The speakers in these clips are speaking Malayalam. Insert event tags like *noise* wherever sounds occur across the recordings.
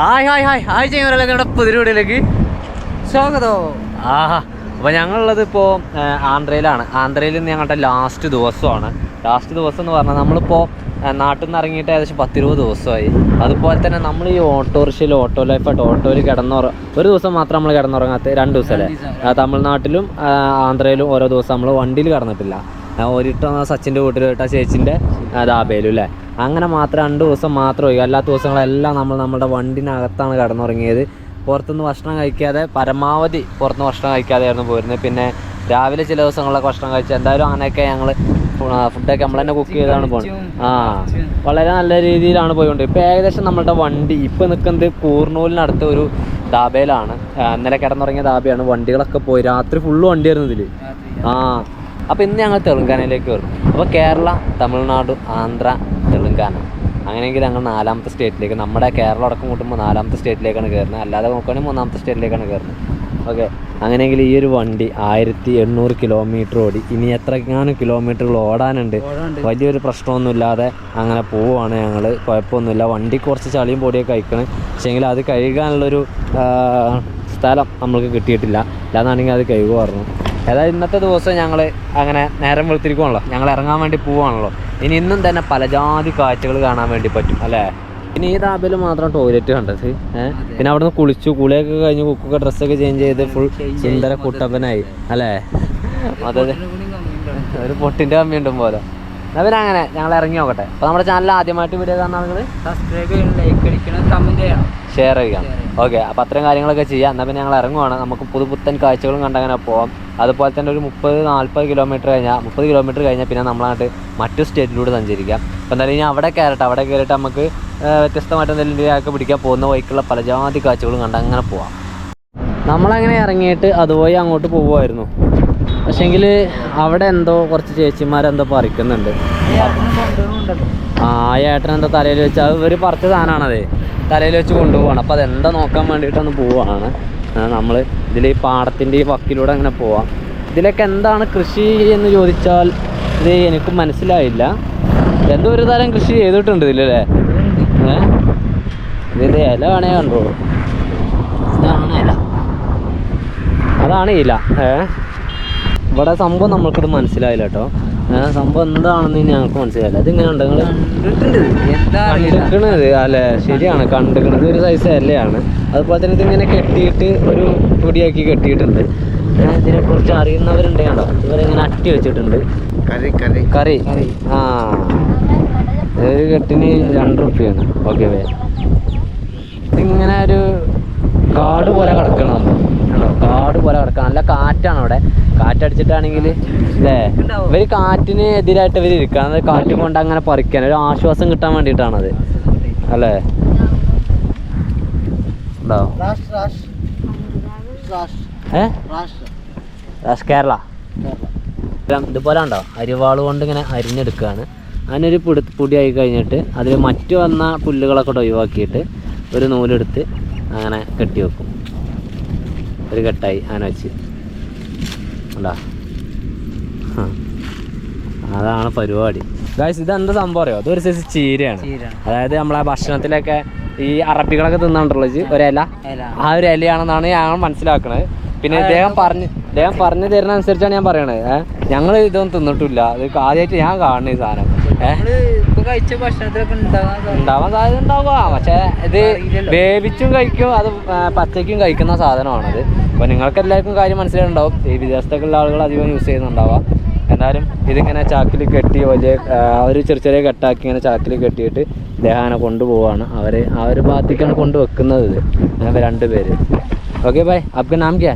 Hi hi hi. ഹായ് ചെയ്യുന്നവരല്ലേ പുതിയ വീഡിയോയിലേക്ക് സ്വാഗതം. ആഹാ. അപ്പോൾ ഞങ്ങളുള്ളത് ഇപ്പോൾ ആന്ധ്രയിലാണ്. ആന്ധ്രയിൽ നിന്ന് ഞങ്ങളുടെ ലാസ്റ്റ് ദിവസമാണ്. ലാസ്റ്റ് ദിവസം എന്ന് പറഞ്ഞാൽ നമ്മളിപ്പോൾ നാട്ടിൽ നിന്ന് ഇറങ്ങിയിട്ട് ഏകദേശം പത്തിരുപത് ദിവസമായി. അതുപോലെ തന്നെ നമ്മൾ ഈ ഓട്ടോറിക്ഷയിൽ ഓട്ടോ ലൈഫായിട്ട് ഓട്ടോയിൽ കിടന്നുറ ഒരു ദിവസം മാത്രം നമ്മൾ കിടന്നുറങ്ങാത്ത രണ്ട് ദിവസമല്ലേ? തമിഴ്നാട്ടിലും ആന്ധ്രയിലും ഓരോ ദിവസം നമ്മൾ വണ്ടിയിൽ കിടന്നിട്ടില്ല. ആ, ഒരിട്ട സച്ചിന്റെ വീട്ടിലിട്ട ചേച്ചിന്റെ ദാബയിലും അല്ലേ? അങ്ങനെ മാത്രം രണ്ട് ദിവസം മാത്രം ഒഴികെ അല്ലാത്ത ദിവസങ്ങളെല്ലാം നമ്മൾ നമ്മുടെ വണ്ടിനകത്താണ് കിടന്നുറങ്ങിയത്. പുറത്തുനിന്ന് ഭക്ഷണം കഴിക്കാതെ പരമാവധി പുറത്തുനിന്ന് ഭക്ഷണം കഴിക്കാതെയായിരുന്നു പോയിരുന്നത്. പിന്നെ രാവിലെ ചില ദിവസങ്ങളിലൊക്കെ ഭക്ഷണം കഴിച്ചു എന്തായാലും അങ്ങനെയൊക്കെ ഞങ്ങൾ ഫുഡൊക്കെ നമ്മൾ തന്നെ കുക്ക് ചെയ്താണ് പോകുന്നത് ആ വളരെ നല്ല രീതിയിലാണ് പോയിക്കൊണ്ട് ഇപ്പോൾ ഏകദേശം നമ്മുടെ വണ്ടി ഇപ്പോൾ നിൽക്കുന്നത് കൂർണൂലിനടുത്ത ഒരു ദാബയിലാണ് ആ, ഇന്നലെ കിടന്നുറങ്ങിയ ദാബയാണ്. വണ്ടികളൊക്കെ പോയി. രാത്രി ഫുള്ള് വണ്ടിയായിരുന്നു ഇതിൽ ആ അപ്പോൾ ഇന്ന് ഞങ്ങൾ തെലുങ്കാനയിലേക്ക് വരും. അപ്പോൾ കേരള തമിഴ്നാട് ആന്ധ്ര തെലുങ്കാന. അങ്ങനെയെങ്കിൽ ഞങ്ങൾ നാലാമത്തെ സ്റ്റേറ്റിലേക്ക് നമ്മുടെ കേരളം അടക്കം കൂട്ടുമ്പോൾ നാലാമത്തെ സ്റ്റേറ്റിലേക്കാണ് കയറുന്നത്. അല്ലാതെ നോക്കുകയാണെങ്കിൽ മൂന്നാമത്തെ സ്റ്റേറ്റിലേക്കാണ് കയറുന്നത്. ഓക്കെ. അങ്ങനെയെങ്കിൽ ഈ ഒരു വണ്ടി ആയിരത്തി എണ്ണൂറ് കിലോമീറ്റർ ഓടി. ഇനി എത്രങ്ങാനും കിലോമീറ്ററുകൾ ഓടാനുണ്ട്. വലിയൊരു പ്രശ്നമൊന്നുമില്ലാതെ അങ്ങനെ പോവുകയാണ് ഞങ്ങൾ കുഴപ്പമൊന്നുമില്ല. വണ്ടി കുറച്ച് ചളിയും പൊടിയൊക്കെ കഴിക്കണം പക്ഷേങ്കിൽ അത് കഴുകാനുള്ളൊരു സ്ഥലം നമ്മൾക്ക് കിട്ടിയിട്ടില്ല. അല്ലാന്നാണെങ്കിൽ അത് കഴുകുമായിരുന്നു ഏതായാലും ഇന്നത്തെ ദിവസം ഞങ്ങൾ അങ്ങനെ നേരം വെളുത്തിരിക്കുവാണല്ലോ. ഞങ്ങൾ ഇറങ്ങാൻ വേണ്ടി പോവാണല്ലോ. ഇനി ഇന്നും തന്നെ പലജാതി കാഴ്ചകൾ കാണാൻ വേണ്ടി പറ്റും അല്ലേ? ഇനി ഈ താപിൽ മാത്രം ടോയ്ലറ്റ് കണ്ടത് ഏഹ് പിന്നെ അവിടുന്ന് കുളിച്ചു കുളിയൊക്കെ കഴിഞ്ഞ് കുക്കൊക്കെ ഡ്രസ്സൊക്കെ ചേഞ്ച് ചെയ്ത് ഫുൾ സുന്ദര കുട്ടപ്പനായി അല്ലേ? അതെ ഒരു പൊട്ടിന്റെ കമ്മിയുണ്ടും പോലെ. എന്നാ പിന്നെ അങ്ങനെ ഞങ്ങൾ ഇറങ്ങി നോക്കട്ടെ. അപ്പോൾ നമ്മുടെ ചാനൽ ആദ്യമായിട്ട് വീഡിയോ ആളുകൾ സബ്സ്ക്രൈബ് ചെയ്യണം ലൈക്ക് അടിക്കണം കമന്റ് ചെയ്യണം. ഷെയർ ചെയ്യാം ഓക്കെ അപ്പോൾ അത്രയും കാര്യങ്ങളൊക്കെ ചെയ്യാം. എന്നാൽ പിന്നെ ഞങ്ങൾ ഇറങ്ങുവാണ്. നമുക്ക് പുതുപുത്തൻ കാഴ്ചകളും കണ്ടങ്ങനെ പോവാം. അതുപോലെ തന്നെ ഒരു മുപ്പത് നാൽപ്പത് കിലോമീറ്റർ കഴിഞ്ഞാൽ മുപ്പത് കിലോമീറ്റർ കഴിഞ്ഞാൽ പിന്നെ നമ്മളായിട്ട് മറ്റു സ്റ്റേറ്റിലൂടെ സഞ്ചരിക്കാം. അപ്പോൾ എന്തായാലും ഇനി അവിടെ കയറട്ടെ അവിടെ കയറിയിട്ട് നമുക്ക് വ്യത്യസ്തമായിട്ട് എന്തെങ്കിലും രീതിയൊക്കെ പിടിക്കാൻ പോകുന്ന വഴിക്കുള്ള പല ജാതി കാഴ്ചകളും കണ്ട് അങ്ങനെ പോവാം. നമ്മളങ്ങനെ ഇറങ്ങിയിട്ട് അതുപോലെ അങ്ങോട്ട് പോവുമായിരുന്നു. പക്ഷേങ്കിൽ അവിടെ എന്തോ കുറച്ച് ചേച്ചിമാരെന്തോ പറിക്കുന്നുണ്ട്. ആ ഏട്ടൻ എന്താ തലയിൽ വെച്ച് അത് ഇവർ പറിച്ച സാധനമാണതേ തലയിൽ വെച്ച് കൊണ്ടുപോവാണ്. അപ്പോൾ അതെന്താ നോക്കാൻ വേണ്ടിയിട്ടൊന്ന് പോവാണ്. നമ്മൾ ഇതിൽ ഈ പാടത്തിന്റെ വക്കിലൂടെ അങ്ങനെ പോവാം. ഇതിലൊക്കെ എന്താണ് കൃഷി എന്ന് ചോദിച്ചാൽ ഇത് എനിക്ക് മനസ്സിലായില്ല. എന്തോ ഒരു തരം കൃഷി ചെയ്തിട്ടുണ്ട് ഇതിലല്ലേ? ഏ? ഇത് ഇല വേണേ കണ്ടോളൂ ഇതാണ് ഇല. അതാണ് ഇല. ഏ? ഇവിടെ സംഭവം നമ്മൾക്കിത് മനസ്സിലായില്ല കേട്ടോ. സംഭവം എന്താണെന്ന് ഞങ്ങൾക്ക് മനസ്സിലായില്ല. അത് ഉണ്ട് നിങ്ങൾ കണ്ടിട്ടുണ്ട്. അല്ലെ? ശരിയാണ്. കണ്ടിക്കണത് ഒരു സൈസ് അല്ലയാണ്. അതുപോലെ തന്നെ ഇതിങ്ങനെ കെട്ടിയിട്ട് ഒരു പൊടിയാക്കി കെട്ടിയിട്ടുണ്ട്. ഇതിനെ കുറിച്ച് അറിയുന്നവരുണ്ട് കണ്ടോ? ഇവരിങ്ങനെ അട്ടി വെച്ചിട്ടുണ്ട്. കറി കറി. കറി. ആ. ഒരു കെട്ടിന് രണ്ട് റുപ്യാണ്. ഓക്കെ ഇതിങ്ങനെ ഒരു കാട് പോലെ കിടക്കണം. കാട് പോലെ കിടക്കണം നല്ല കാറ്റാണ് അവിടെ. കാറ്റടിച്ചിട്ടാണെങ്കിൽ അല്ലേ ഇവർ കാറ്റിന് എതിരായിട്ട് ഇവർ ഇരിക്കുക അത് കാറ്റ് കൊണ്ട് അങ്ങനെ പറിക്കാൻ. ഒരു ആശ്വാസം കിട്ടാൻ വേണ്ടിയിട്ടാണത്. അല്ലേ? ഉണ്ടോ? രാഷ്ട്ര രാഷ്ട്ര ഏ? രാഷ്ട്ര രാസ് കേരള ഇതുപോലെ ഉണ്ടോ? അരിവാൾ കൊണ്ട് ഇങ്ങനെ അരിഞ്ഞെടുക്കുകയാണ് അതിനൊരു പൊടി ആയി കഴിഞ്ഞിട്ട് അതിൽ മറ്റു വന്ന പുല്ലുകളൊക്കെ ഒഴിവാക്കിയിട്ട് ഒരു നൂലെടുത്ത് അങ്ങനെ കെട്ടി വെക്കും ഒരു കെട്ടായി ആന വെച്ച്. അല്ലാ. അതാണ് പരിപാടി. ഗായ്സ് ഇതെന്താ സംഭവം അറിയോ? അതൊരു സൈസ് ചീരയാണ്. അതായത് നമ്മളെ ഭക്ഷണത്തിലൊക്കെ ഈ അറബികളൊക്കെ തിന്നാണ്ടുള്ളത് ഒരേല. ആ ഒരു ഇലയാണെന്നാണ് ഞാൻ മനസ്സിലാക്കണത്. പിന്നെ ഇദ്ദേഹം പറഞ്ഞു ഇദ്ദേഹം പറഞ്ഞു തരുന്ന അനുസരിച്ചാണ് ഞാൻ പറയണത്. ഏഹ് ഞങ്ങൾ ഇതൊന്നും തിന്നിട്ടില്ല. ഇത് ആദ്യമായിട്ട് ഞാൻ കാണുന്ന ഈ സാധനം. ഏഹ് കഴിച്ച ഉണ്ടാവാൻ സാധ്യത ഉണ്ടാവുക. പക്ഷേ ഇത് വേവിച്ചും കഴിക്കും അത് പച്ചയ്ക്കും കഴിക്കുന്ന സാധനമാണത് അപ്പോൾ നിങ്ങൾക്ക് എല്ലാവർക്കും കാര്യം മനസ്സിലായിട്ടുണ്ടാവും. ഈ വിദേശത്തേക്കുള്ള ആളുകൾ അധികം യൂസ് ചെയ്യുന്നുണ്ടാവാം എന്നാലും ഇതിങ്ങനെ ചാക്കിൽ കെട്ടി വലിയ ഒരു ചെറിയ ചെറിയ കെട്ടാക്കി ഇങ്ങനെ ചാക്കിൽ കെട്ടിയിട്ട് ദേഹാനെ കൊണ്ടുപോവാണ്. അവർ ആ ഒരു ഭാഗത്തേക്കാണ് കൊണ്ടുവെക്കുന്നത് രണ്ട് രണ്ടുപേര് ഓക്കെ ബൈ അബ്ക്ക് നാം ക്യാ?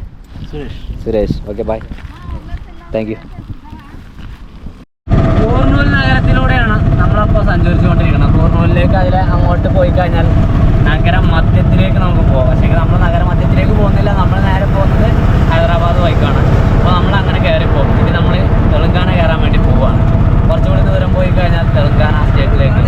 Suresh. Okay bye thank you നമ്മളപ്പോൾ സഞ്ചരിച്ചുകൊണ്ടിരിക്കുന്നത് കൂർണൂലിലേക്ക് അതിൽ അങ്ങോട്ട് പോയി കഴിഞ്ഞാൽ നഗര മധ്യത്തിലേക്ക് നമുക്ക് പോകാം പക്ഷേ നമ്മൾ നഗര മധ്യത്തിലേക്ക് പോകുന്നില്ല. നമ്മൾ നേരെ പോകുന്നത് ഹൈദരാബാദ് വൈക്കാണ് അപ്പോൾ നമ്മൾ അങ്ങനെ കയറി പോകും. ഇനി നമ്മൾ തെലുങ്കാന കയറാൻ വേണ്ടി പോവുകയാണ് കുറച്ചുകൂടി ദൂരം പോയി കഴിഞ്ഞാൽ തെലുങ്കാന സ്റ്റേറ്റിലേക്ക്. *laughs*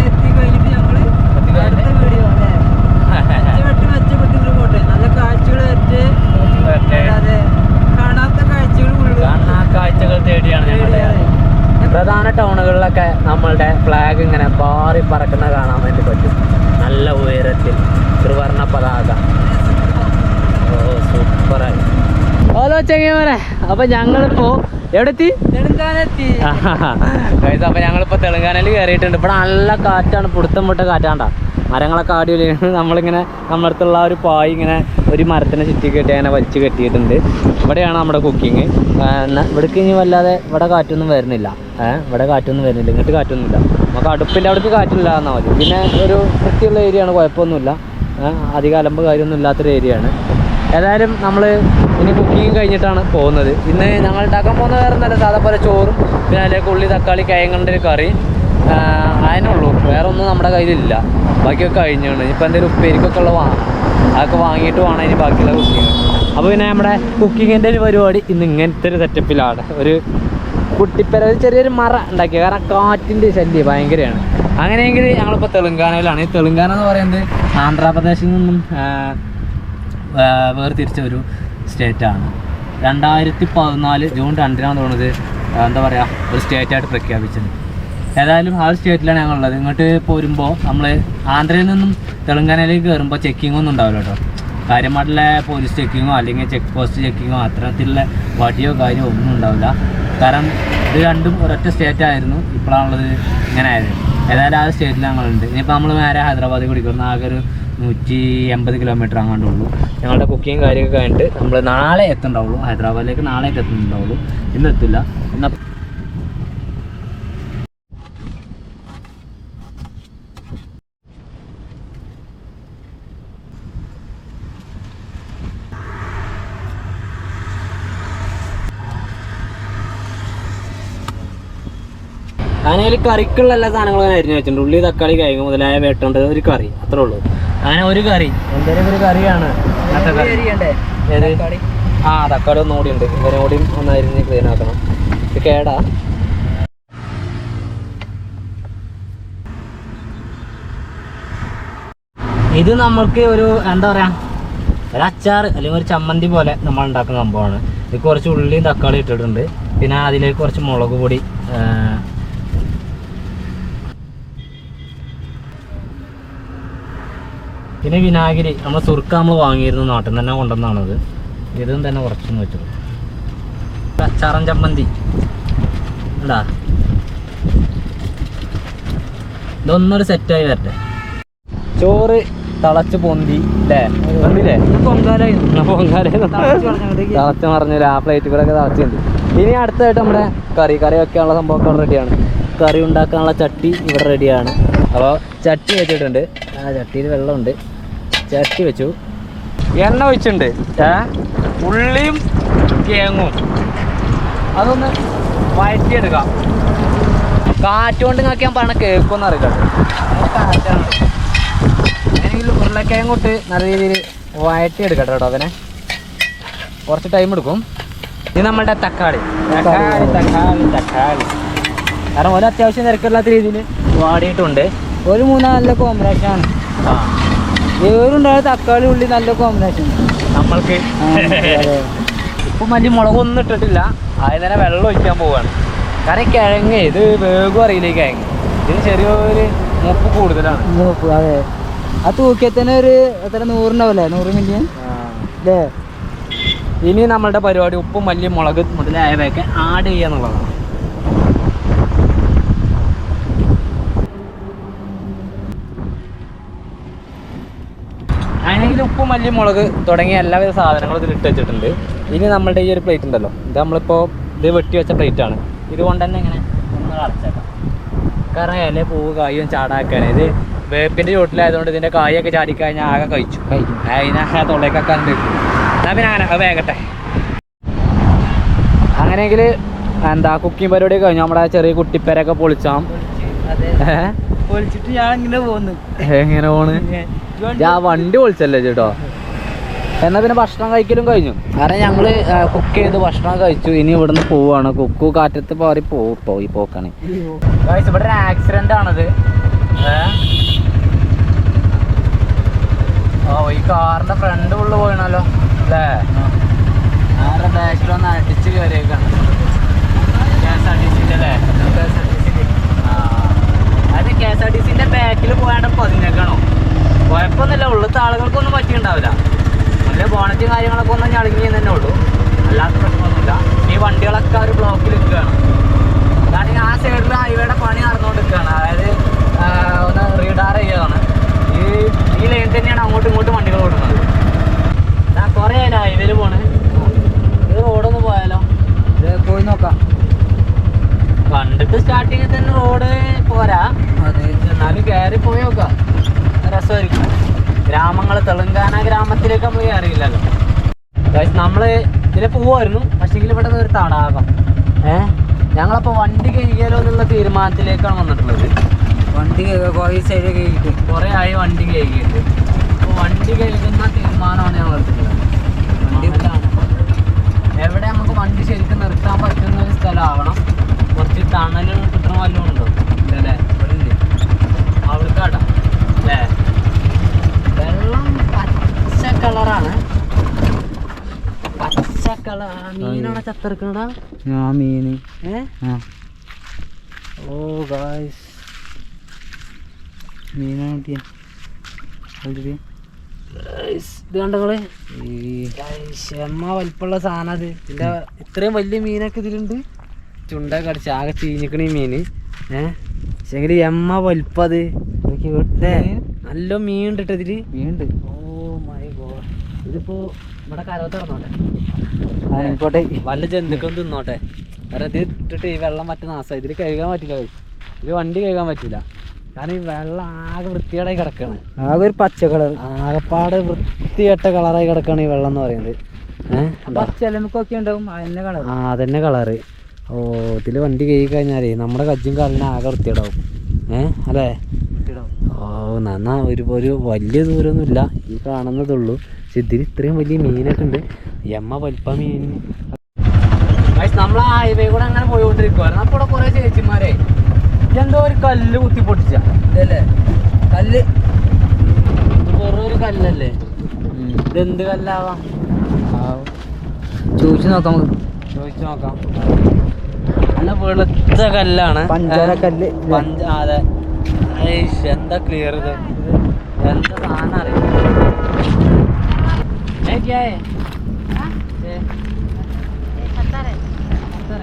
കാണാത്ത കാഴ്ചകൾ തേടിയാണ്. പ്രധാന ടൗണുകളിലൊക്കെ നമ്മളുടെ ഫ്ലാഗ് ഇങ്ങനെ പാറി പറക്കുന്ന കാണാൻ വേണ്ടി പറ്റും. നല്ല ഉയരത്തിൽ ത്രിവർണ പതാക. ഓ സൂപ്പറായി ഓലോ ചെങ്ങിയവരെ അപ്പൊ ഞങ്ങളിപ്പോ എവിടെ എത്തി തെലുങ്കാനെത്തി അപ്പൊ ഞങ്ങളിപ്പോ തെലുങ്കാനയിൽ കയറിയിട്ടുണ്ട്. ഇവിടെ നല്ല കാറ്റാണ്. പിടുത്തം പൊട്ട കാറ്റാണ്ടാ. മരങ്ങളൊക്കെ ആടി വലിയാണ് *laughs* നമ്മളിങ്ങനെ നമ്മുടെ അടുത്തുള്ള ഒരു പായ് ഇങ്ങനെ ഒരു മരത്തിനെ ചുറ്റി കെട്ടി അങ്ങനെ വലിച്ചു കെട്ടിയിട്ടുണ്ട്. ഇവിടെയാണ് നമ്മുടെ കുക്കിങ് ഇവിടേക്ക് ഇനി വല്ലാതെ ഇവിടെ കാറ്റൊന്നും വരുന്നില്ല. ഏഹ് ഇവിടെ കാറ്റൊന്നും വരുന്നില്ല. ഇങ്ങോട്ട് കാറ്റൊന്നും ഇല്ല നമുക്ക് അടുപ്പിന്റെ അവിടേക്ക് കാറ്റില്ല എന്നാൽ മതി. പിന്നെ ഒരു വൃത്തിയുള്ള ഏരിയയാണ് കുഴപ്പമൊന്നുമില്ല. അധികം അലമ്പ് കാര്യമൊന്നും ഇല്ലാത്തൊരു ഏരിയ ആണ്. ഏതായാലും നമ്മൾ ഇനി കുക്കിങ് കഴിഞ്ഞിട്ടാണ് പോകുന്നത്. ഇന്ന് ഞങ്ങൾ ഉണ്ടാക്കാൻ പോകുന്ന വേറെ നല്ല സാധാ പോലെ ചോറും പിന്നെ അതിലേക്ക് ഉള്ളി തക്കാളി കയങ്ങളുടെ ഒരു കറി. അതിനുള്ളൂ വേറെ ഒന്നും നമ്മുടെ കയ്യിലില്ല. ബാക്കിയൊക്കെ കഴിഞ്ഞാണ്. ഇപ്പം എന്തെങ്കിലും ഉപ്പേരിക്കൊക്കെ ഉള്ള വാങ്ങണം അതൊക്കെ വാങ്ങിയിട്ട് വേണം ഇനി ബാക്കിയുള്ള കുക്കിങ് അപ്പോൾ പിന്നെ നമ്മുടെ കുക്കിങ്ങിന്റെ ഒരു പരിപാടി ഇന്ന് ഇങ്ങനത്തെ ഒരു സെറ്റപ്പിലാണ് ഒരു കുട്ടിപ്പര ഒരു ചെറിയൊരു മറ ഉണ്ടാക്കിയ. കാരണം കാറ്റിന്റെ ശല്യം ഭയങ്കരമാണ്. അങ്ങനെയെങ്കിൽ ഞങ്ങളിപ്പോൾ തെലുങ്കാനയിലാണ്. ഈ തെലുങ്കാന എന്ന് പറയുന്നത് ആന്ധ്രാപ്രദേശിൽ നിന്നും വേർതിരിച്ച ഒരു സ്റ്റേറ്റാണ്. രണ്ടായിരത്തി പതിനാല് ജൂൺ രണ്ടിനാണ് തോന്നുന്നത്. എന്താ പറയുക ഒരു സ്റ്റേറ്റായിട്ട് പ്രഖ്യാപിച്ചത്. ഏതായാലും ആ ഒരു സ്റ്റേറ്റിലാണ് ഞങ്ങളുള്ളത്. ഇങ്ങോട്ട് പോരുമ്പോൾ നമ്മൾ ആന്ധ്രയിൽ നിന്നും തെലങ്കാനയിലേക്ക് കയറുമ്പോൾ ചെക്കിംഗ് ഒന്നും ഉണ്ടാവില്ല കേട്ടോ. കാര്യമായിട്ടുള്ള പോലീസ് ചെക്കിങ്ങോ അല്ലെങ്കിൽ ചെക്ക് പോസ്റ്റ് ചെക്കിങ്ങോ അത്തരത്തിലുള്ള വടിയോ കാര്യമോ ഒന്നും ഉണ്ടാവില്ല. കാരണം ഇത് രണ്ടും ഒരൊറ്റ സ്റ്റേറ്റ് ആയിരുന്നു. ഇപ്പോഴാണുള്ളത് ഇങ്ങനെ ആയത്. ഏതായാലും ആ സ്റ്റേറ്റിൽ ഞങ്ങളുണ്ട്. ഇനിയിപ്പോൾ നമ്മൾ നേരെ ഹൈദരാബാദിൽ കുടിക്കുന്ന ആകെ ഒരു നൂറ്റി എൺപത് കിലോമീറ്റർ അങ്ങാണ്ട് ഉള്ളൂ. ഞങ്ങളുടെ കുക്കിങ് കാര്യമൊക്കെ കഴിഞ്ഞിട്ട് നമ്മൾ നാളെ എത്തണ്ടാവുള്ളൂ. ഹൈദരാബാദിലേക്ക് നാളെ എത്തുന്നുണ്ടാവുള്ളൂ ഇന്ന് എത്തില്ല. എന്നാൽ അങ്ങനെ കറിക്കുള്ള എല്ലാ സാധനങ്ങളും അരിഞ്ഞു വെച്ചിട്ടുണ്ട്. ഉള്ളി തക്കാളി കഴിക്കും മുതലായ വേട്ടേണ്ടത് ഒരു കറി. അത്രേ ഉള്ളൂ. അങ്ങനെ ഒരു കറി. എന്തേലും ഒരു കറിയാണ്. ആ തക്കാളി. ഒന്നും കൂടി ഉണ്ട്. കൂടി ഒന്ന് അരിഞ്ഞ് ക്ലീൻ ആക്കണം. ഇത് കേടാ. ഇത് നമ്മൾക്ക് ഒരു എന്താ പറയാ ഒരു അച്ചാർ അല്ലെങ്കിൽ ഒരു ചമ്മന്തി പോലെ നമ്മൾ ഉണ്ടാക്കുന്ന സംഭവമാണ്. ഇത് കുറച്ച് ഉള്ളിയും തക്കാളി ഇട്ടിട്ടുണ്ട്. പിന്നെ അതിലേക്ക് കുറച്ച് മുളക് പൊടി പിന്നെ വിനാഗിരി. നമ്മൾ സുർക്ക നമ്മൾ വാങ്ങിയിരുന്നു നാട്ടിൽ നിന്ന് തന്നെ കൊണ്ടുവന്നാണത് ഇതും തന്നെ കുറച്ചൊന്ന് വെച്ചു. അച്ചാറൻ ചമ്മന്തി. ഉണ്ടാ ഇതൊന്നൊരു സെറ്റായി വരട്ടെ. ചോറ് തളച്ച് പൊന്തി അല്ലേ പൊന്തില്ലേ? തിളച്ച് മറിഞ്ഞില്ല ആ പ്ലേറ്റ് കൂടെ ഒക്കെ തിളച്ചുണ്ട് ഇനി അടുത്തായിട്ട് നമ്മുടെ കറി. കറി വെക്കാനുള്ള സംഭവമൊക്കെ റെഡിയാണ് കറി ഉണ്ടാക്കാനുള്ള ചട്ടി ഇവിടെ റെഡിയാണ് അപ്പോൾ ചട്ടി വെച്ചിട്ടുണ്ട്. ആ ചട്ടിയിൽ വെള്ളമുണ്ട്. ചട്ടി വെച്ചു. എണ്ണ ഒഴിച്ചിട്ടുണ്ട്. ഉള്ളിയും കേങ്ങും അതൊന്ന് വഴറ്റിയെടുക്കാം. കാറ്റുകൊണ്ട് നിങ്ങൾക്ക് ഞാൻ പറഞ്ഞ കേൾക്കുമെന്ന് അറിയില്ല കാറ്റാണ്. എങ്ങനെയെങ്കിലും നല്ല രീതിയിൽ വഴറ്റിയെടുക്കട്ടെ കേട്ടോ അവനെ കുറച്ച് ടൈം എടുക്കും. ഇത് നമ്മളുടെ തക്കാളി. തക്കാളി തക്കാളി. തക്കാളി കാരണം ഒരു അത്യാവശ്യം തിരക്കില്ലാത്ത രീതിയിൽ വാടിയിട്ടുണ്ട്. ഒരു മൂന്നാൽ നല്ല ആണ് ആ. ഏറുണ്ടായ തക്കാളി ഉള്ളി നല്ല കോമ്പിനേഷൻ നമ്മൾക്ക് ഇപ്പം മല്ലി മുളകൊന്നും ഇട്ടിട്ടില്ല. ആദ്യം തന്നെ വെള്ളം ഒഴിക്കാൻ പോവാണ്. കാരണം കിഴങ്ങ് ഇത് വേഗം അറിയില്ലേ ഈ കിഴങ്ങ്. ഇതിന് ചെറിയൊരു മുപ്പ് കൂടുതലാണ്. മുപ്പ് അതെ. ആ തൂക്കിയാൽ തന്നെ ഒരു എത്ര നൂറിനാവല്ലേ നൂറ് മില്യൺ? അല്ലേ? ഇനി നമ്മളുടെ പരിപാടി ഉപ്പും മല്ലി മുളക് മുതലായവയൊക്കെ ആഡ് ചെയ്യുക എന്നുള്ളതാണ് ഉപ്പും മല്ലി മുളക് തുടങ്ങിയ എല്ലാവിധ സാധനങ്ങളും ഇതിൽ ഇട്ട് വെച്ചിട്ടുണ്ട്. ഇനി നമ്മളുടെ ഈ ഒരു പ്ലേറ്റ് ഉണ്ടല്ലോ. ഇത് നമ്മളിപ്പോൾ ഇത് വെട്ടി വെച്ച പ്ലേറ്റ് ആണ്. ഇതുകൊണ്ട് തന്നെ ഇങ്ങനെ ഒന്ന് അടച്ചേക്കാം. കാരണം ഇല പൂവ് കായും ചാടാക്കാൻ ഇത് വേപ്പിന്റെ ചുവട്ടിലായതുകൊണ്ട് ഇതിന്റെ കായൊക്കെ ചാടിക്കഴിഞ്ഞാൽ ആകെ കഴിച്ചു. കഴിക്കും. അതിനെ തൊള്ളേക്കൊക്കെ ഉണ്ട് എന്നാ പിന്നെ അങ്ങനെ വേഗട്ടെ. അങ്ങനെയെങ്കിൽ എന്താ കുക്കിംഗ് പരിപാടി കഴിഞ്ഞു? നമ്മുടെ ചെറിയ കുട്ടിപ്പേരൊക്കെ പൊളിച്ചാം? പൊളിച്ചിട്ട് ഞാൻ ഇങ്ങനെ പോകുന്നു എങ്ങനെ പോണ്? ആ വണ്ടി വിളിച്ചല്ലേ ചേട്ടോ. എന്നാ പിന്നെ ഭക്ഷണം കഴിക്കലും കഴിഞ്ഞു? കാരണം ഞങ്ങൾ കുക്ക് ചെയ്ത് ഭക്ഷണം കഴിച്ചു. ഇനി ഇവിടുന്ന് പോവാണ്. കുക്കു കാറ്റത്ത് പാറി പോവും പോയി പോക്കാണ്. ഇവിടെ ഒരു ആക്സിഡന്റ് ആണത്. ഓ ഈ കാറിന്റെ ഫ്രണ്ട് ഉള്ളു പോയണല്ലോ. അല്ലേ? ആരുടെ ബാക്കിലൊന്ന് അടിച്ച് കയറിയേക്കാണ് കെ എസ് ആർ ടി സിന്റെ അല്ലേ? ആ. അത് കെ എസ് ആർ ടി സിന്റെ ബാക്കിൽ പോയാണ്ട് പതിഞ്ഞേക്കണോ കുഴപ്പമൊന്നുമില്ല ഉള്ളത്തെ ആളുകൾക്കൊന്നും പറ്റിയിട്ടുണ്ടാവില്ല. നല്ല ബോണറ്റും കാര്യങ്ങളൊക്കെ ഒന്ന് ഞളുങ്ങി തന്നെ ഉള്ളൂ. അല്ലാത്ത പ്രശ്നമൊന്നുമില്ല. ഈ വണ്ടികളൊക്കെ ഒരു ബ്ലോക്കിൽ നിൽക്കുകയാണ്. കാരണം ആ സൈഡിൽ ഹൈവേയുടെ പണി നടന്നുകൊണ്ടിരിക്കുകയാണ് അതായത് ഒന്ന് റീഡാർ ചെയ്യുകയാണ് ഈ ഈ ലൈൻ തന്നെയാണ് അങ്ങോട്ടും ഇങ്ങോട്ടും വണ്ടികൾ ഓടുന്നത്. ഞാൻ കുറേ ഹൈവേയിൽ പോണേ. ഇത് റോഡൊന്ന് പോയാലോ? ഇത് പോയി നോക്കാം. കണ്ടിട്ട് സ്റ്റാർട്ടിങ്ങിൽ തന്നെ റോഡ് പോരാ. എന്നാലും കയറി പോയി നോക്കാം. രസമായിരിക്കും. ഗ്രാമങ്ങൾ തെലുങ്കാന ഗ്രാമത്തിലേക്ക് നമ്മൾ അറിയില്ലല്ലോ നമ്മൾ നമ്മൾ ഇതിലെ പോവായിരുന്നു. പക്ഷെങ്കിൽ ഇവിടെ ഒരു തടാകം. ഏഹ് ഞങ്ങളപ്പോൾ വണ്ടി കഴിക്കാലോ എന്നുള്ള തീരുമാനത്തിലേക്കാണ് വന്നിട്ടുള്ളത്. വണ്ടി കുറേ സൈഡ് കഴിക്കും കുറേ ആയി വണ്ടി കഴിക്കിയിട്ട് അപ്പോൾ വണ്ടി കഴിക്കുന്ന തീരുമാനമാണ് ഞങ്ങൾ എടുത്തിട്ടുള്ളത് വണ്ടി മണലാണ്. എവിടെ നമുക്ക് വണ്ടി ശരിക്കും നിർത്താൻ പറ്റുന്ന ഒരു സ്ഥലമാവണം കുറച്ച് തണൽ കിട്ടുന്ന വല്ലതും ഉണ്ടോ ഇല്ലല്ലേ അവൾക്കാട്ടാ അല്ലേ വെള്ളം പച്ച കളറാണ് പച്ച കളർ മീനാണ് ചത്തെടുക്കണടാ ആ മീൻ. ഓ ഗായ്സ് മീനാണ് കിട്ടിയ. ഇത് കണ്ടങ്ങൾ ക്ഷമ വലിപ്പമുള്ള സാധനം അത്. ഇതിന്റെ ഇത്രയും വലിയ മീനൊക്കെ ഇതിലുണ്ട്. ചുണ്ടൊക്കെ അടിച്ച് ആകെ ചീഞ്ഞിക്കണ ഈ മീന്. ഏഹ് പക്ഷെങ്കിൽ എമ്മ വലിപ്പം അത്. നോക്കി നല്ല മീൻ ഉണ്ട് ഇതിൽ. മീൻ ഓ മൈ ഗോഡ് ഇതിപ്പോ ഇവിടെ കരവത്ത് ഇറന്നോട്ടെ ആയിക്കോട്ടെ വല്ല ജന്തുക്കളും തിന്നോട്ടെ. കാരണം ഇത് ഇട്ടിട്ട് ഈ വെള്ളം മറ്റു നാശം ഇതിൽ കഴുകാൻ പറ്റില്ല ഇത് വണ്ടി കഴുകാൻ പറ്റില്ല. കാരണം ഈ വെള്ളം ആകെ വൃത്തികേടായി കിടക്കാണ്. ആകെ ഒരു പച്ച കളർ ആകെപ്പാട് വൃത്തികെട്ട കളറായി കിടക്കാണ് ഈ വെള്ളം എന്ന് പറയുന്നത്. പച്ചലമുക്കൊക്കെ ഉണ്ടാവും അതിന്റെ കളർ ആ അതന്നെ കളറ് ഓ ഇതിൽ വണ്ടി കഴുകി കഴിഞ്ഞാലേ നമ്മുടെ കജ്ജും കാലിനെ ആകെ വൃത്തിയിടാവും ഏഹ് അല്ലേ? ഓ നന്നാ ഒരു ഒരു വലിയ ദൂരമൊന്നുമില്ല. ഈ കാണുന്നതുള്ളൂ പക്ഷെ ഇതിൽ ഇത്രയും വലിയ മീനൊക്കെ ഉണ്ട്. എമ്മ വലിപ്പ മീൻ. നമ്മൾ ആ ഹൈവേ കൂടെ അങ്ങനെ പോയിക്കൊണ്ടിരിക്കുവായിരുന്നു അപ്പോൾ കുറേ ചേച്ചിമാരെ. എന്തോ ഒരു കല്ല് കുത്തി പൊട്ടിച്ച. ഇതല്ലേ? കല്ല്. ഒരു കല്ലല്ലേ? ഇതെന്ത് കല്ലാവാ? ചോദിച്ചു നോക്കാം ചോദിച്ചു നോക്കാം. നല്ല വെളുത്ത കല്ലാണ്. പഞ്ചാര കല്ല് ഏ? പഞ്ച ആ, അതെ. എന്താ ക്ലിയർ ഇത് എന്താ സാധനം അറിയില്ല. പത്തര.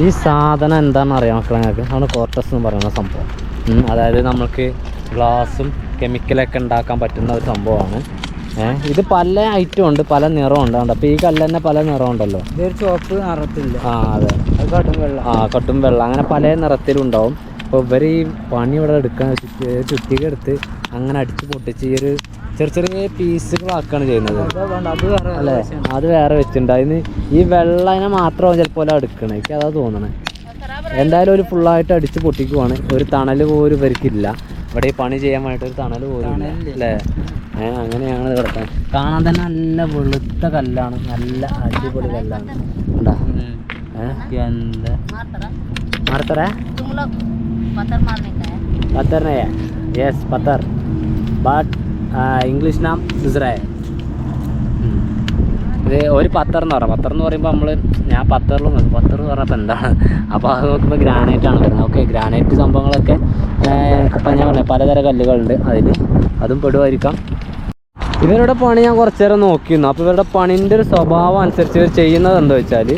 ഈ സാധനം എന്താണെന്ന് അറിയാം മക്കളെ ഞങ്ങൾക്ക് നമ്മൾ കോർട്ടസ് എന്ന് പറയുന്ന സംഭവം. ഉം, അതായത് നമ്മൾക്ക് ഗ്ലാസും കെമിക്കലൊക്കെ ഉണ്ടാക്കാൻ പറ്റുന്ന ഒരു സംഭവമാണ്. ഇത് പല ഐറ്റം ഉണ്ട് പല നിറമുണ്ട് ഉണ്ട്. അപ്പോൾ ഈ കല്ല് തന്നെ പല നിറമുണ്ടല്ലോ ഇതൊരു ചോപ്പ് നിറത്തില്ല. ആ അതെ. ആ കട്ടും വെള്ളം അങ്ങനെ പല നിറത്തിലുണ്ടാവും. അപ്പോൾ ഇവർ ഈ പണി ഇവിടെ എടുക്കാൻ ചുറ്റിക എടുത്ത് അങ്ങനെ അടിച്ച് പൊട്ടിച്ച് ഈ ഒരു ചെറിയ ചെറിയ പീസുകളാക്കുകയാണ് ചെയ്യുന്നത്. വേണ്ട, അല്ലേ? അത് വേറെ വെച്ചിട്ടുണ്ട്. അതിന് ഈ വെള്ളം അതിനെ മാത്രമാവും ചിലപ്പോൾ എടുക്കണേ എനിക്ക് അതാ തോന്നണേ. എന്തായാലും ഒരു ഫുള്ളായിട്ട് അടിച്ച് പൊട്ടിക്കുവാണ്. ഒരു തണൽ പോലും ഇവർക്കില്ല. ഇവിടെ ഈ പണി ചെയ്യാൻ വേണ്ടിയിട്ട് ഒരു തണൽ പോലും അല്ലേ? അങ്ങനെയാണ് കിടക്കാൻ കാണാൻ തന്നെ നല്ല വെളുത്ത കല്ലാണ്. നല്ല അടിപൊളി കല്ലാണ്. ഉണ്ടാ? ಮಾಡ್ತಾರ ಪತ್ತರ್ನೇ ಎಸ್ ಪತ್ತರ್ ಬಟ್ ഇംഗ്ലീഷ് നാം സിസറായ ഇത് ഒരു പത്തർ എന്ന് പറയാം. പത്തർ പറയുമ്പോൾ നമ്മൾ ഞാൻ പത്തറിൽ നോക്കും. പത്തർ എന്ന് പറഞ്ഞപ്പോൾ എന്താണ്? അപ്പോൾ അത് നോക്കുമ്പോൾ ഗ്രാനൈറ്റാണ് വരുന്നത്. ഓക്കെ ഗ്രാനൈറ്റ് സംഭവങ്ങളൊക്കെ ഇപ്പം ഞാൻ പറഞ്ഞ പലതരം കല്ലുകളുണ്ട് അതിൽ അതും പെടുമായിരിക്കാം ഇവരുടെ പണി ഞാൻ കുറച്ചേരം നോക്കിയിരുന്നു. അപ്പോൾ ഇവരുടെ പണിന്റെ ഒരു സ്വഭാവം അനുസരിച്ച് ഇവർ ചെയ്യുന്നത് എന്താ വെച്ചാൽ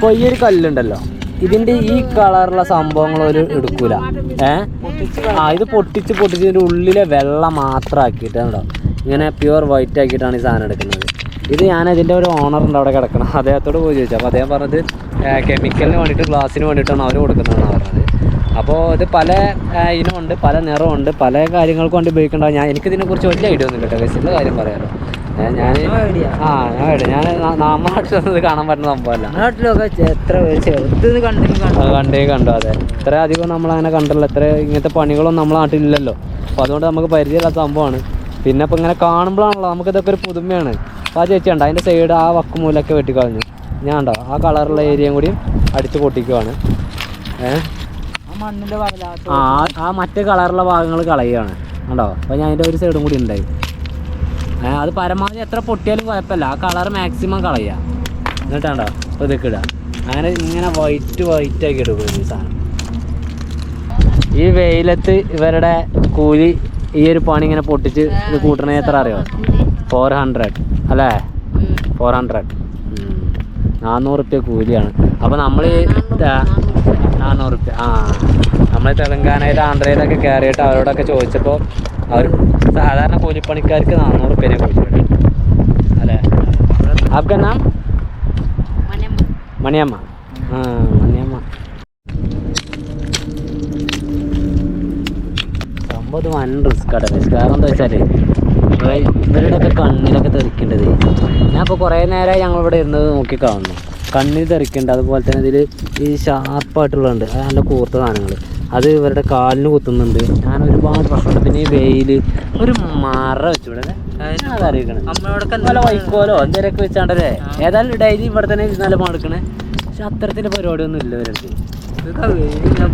ഇപ്പോൾ ഈ ഒരു കല്ലുണ്ടല്ലോ. ഇതിന്റെ ഈ കളറുള്ള സംഭവങ്ങൾ ഒരു എടുക്കൂല. ഏ? ആ ഇത് പൊട്ടിച്ച് പൊട്ടിച്ച് ഇതിന്റെ ഉള്ളിലെ വെള്ളം മാത്രം ഇങ്ങനെ പ്യുവർ വൈറ്റ് ആക്കിയിട്ടാണ് ഈ സാധനം എടുക്കുന്നത്. ഇത് ഞാൻ ഇതിന്റെ ഒരു ഓണർ ഉണ്ട് അവിടെ കിടക്കണം. അദ്ദേഹത്തോട് പോയി ചോദിച്ചു. അപ്പോൾ അദ്ദേഹം പറഞ്ഞത് കെമിക്കലിന് വേണ്ടിയിട്ട് ഗ്ലാസ്സിന് വേണ്ടിയിട്ടാണ് അവർ കൊടുക്കുന്നതെന്നാണ് പറഞ്ഞത്. അപ്പോൾ ഇത് പല ഇനമുണ്ട് പല നിറമുണ്ട് പല കാര്യങ്ങൾക്കും വേണ്ടി ഉപയോഗിക്കേണ്ട ഞാൻ എനിക്കിതിനെക്കുറിച്ച് വലിയ ഐഡിയ ഒന്നും കേട്ടോ ബസ്സിന്റെ കാര്യം പറയാമല്ലോ ഞാൻ. ആ ഞാൻ ഞാൻ നമ്മുടെ നാട്ടിലൊന്നും കാണാൻ പറ്റുന്ന സംഭവമല്ല. നാട്ടിലൊക്കെ എത്ര കണ്ടേ കണ്ടു. അതെ ഇത്ര അധികം നമ്മൾ അങ്ങനെ കണ്ടല്ലോ ഇത്ര ഇങ്ങനത്തെ പണികളൊന്നും നമ്മളെ നാട്ടിലില്ലല്ലോ. അപ്പോൾ അതുകൊണ്ട് നമുക്ക് പരിചയമില്ലാത്ത സംഭവമാണ്. പിന്നെ ഇപ്പൊ ഇങ്ങനെ കാണുമ്പോഴാണല്ലോ നമുക്ക് ഇതൊക്കെ ഒരു പുതുമയാണ്. അപ്പോൾ ആ ചേച്ചി ഉണ്ടോ അതിന്റെ സൈഡ് ആ വക്കുമൂലൊക്കെ വെട്ടിക്കളഞ്ഞു. ഞാൻ ഉണ്ടോ ആ കളറുള്ള ഏരിയയും കൂടി അടിച്ച് പൊട്ടിക്കുവാണ്. ഏഹ് ആ ആ മറ്റേ കളറുള്ള ഭാഗങ്ങൾ കളയുകയാണ്. കണ്ടോ? അപ്പോൾ ഞാൻ അതിന്റെ ഒരു സൈഡും കൂടി ഉണ്ടായി. അത് പരമാവധി എത്ര പൊട്ടിയാലും കുഴപ്പമില്ല. ആ കളർ മാക്സിമം കളയുക എന്നിട്ടാണ്ടോ? അപ്പോൾ ഇതൊക്കെ ഇടുക അങ്ങനെ ഇങ്ങനെ വൈറ്റ് വൈറ്റ് ആക്കി എടുക്കും ഈ സാധനം. ഈ വെയിലത്ത് ഇവരുടെ കൂലി ഈ ഒരു പണി ഇങ്ങനെ പൊട്ടിച്ച് ഇത് കൂട്ടണ എത്ര അറിയോ? ഫോർ ഹൺഡ്രഡ് അല്ലേ? ഫോർ ഹൺഡ്രഡ് നാനൂറ് റുപ്യ കൂലിയാണ്. അപ്പോൾ നമ്മൾ നാനൂറ് റുപ്യ ആ. നമ്മൾ തെലങ്കാനയിൽ ആന്ധ്രയിലൊക്കെ കയറിയിട്ട് അവരോടൊക്കെ ചോദിച്ചപ്പോൾ അവർ സാധാരണ കൂലിപ്പണിക്കാർക്ക് നാനൂറ് പേരെ കൂലി അല്ലേ? ആപ്ക നാം? മണിയമ്മ. ആ മണിയമ്മ. സംഭവം ഇത് വൻ റിസ്ക് ആണ് കാരണം എന്താ വെച്ചാൽ ഇവരുടെയൊക്കെ കണ്ണിലൊക്കെ തെറിക്കേണ്ടത്. ഞാൻ ഇപ്പോൾ കുറേ നേരമായി ഞങ്ങൾ ഇവിടെ ഇരുന്നത് നോക്കി കാണുന്നു. കണ്ണിൽ തെറിക്കേണ്ട. അതുപോലെ തന്നെ ഇതിൽ ഈ ഷാർപ്പായിട്ടുള്ളതുണ്ട് അത് നല്ല കൂർത്ത സാധനങ്ങൾ അത് ഇവരുടെ കാലിന് കുത്തുന്നുണ്ട്. ഞാൻ ഒരുപാട് പ്രശ്നമുണ്ട്. പിന്നെ വെയിൽ. വെയിൽ ഒരു മറ അതറിയിക്കണം നമ്മളോടൊക്കെ നല്ല വൈക്കോലോ? എന്തെങ്കിലുമൊക്കെ വെച്ചാണ്ടല്ലേ? ഏതായാലും ഡെയിലി ഇവിടെ തന്നെ നല്ല മടുക്കണേ പക്ഷെ അത്തരത്തിന്റെ പരിപാടിയൊന്നും ഇല്ല ഇവരുടെ വെയിലിങ്ങനെ